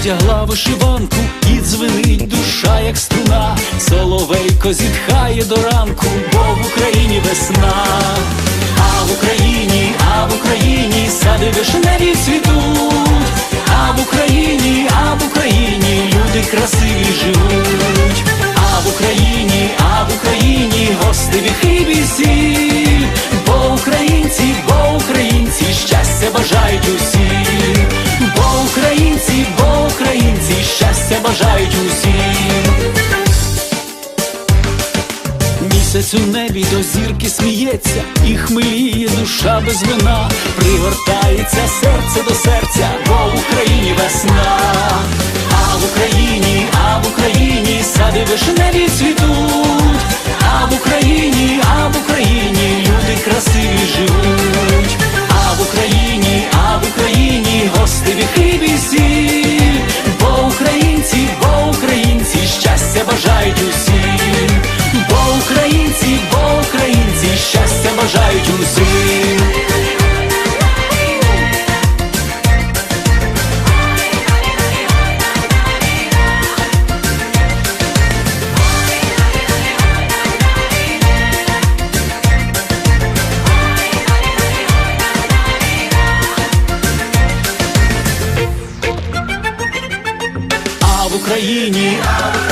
одягла вишиванку і дзвенить душа, як струна. Соловейко зітхає до ранку, бо в Україні весна. А в Україні, а в Україні сади вишневі цвітуть. А в Україні, а в Україні люди красиві живуть. А в Україні, а в Україні гостеві хибі сіль. Місяць у небі до зірки сміється, і хмеліє душа без вина, привертається серце до серця, бо в Україні весна, а в Україні, а в Україні сади вишневі цвітуть, а в Україні, а в Україні. 回忆你。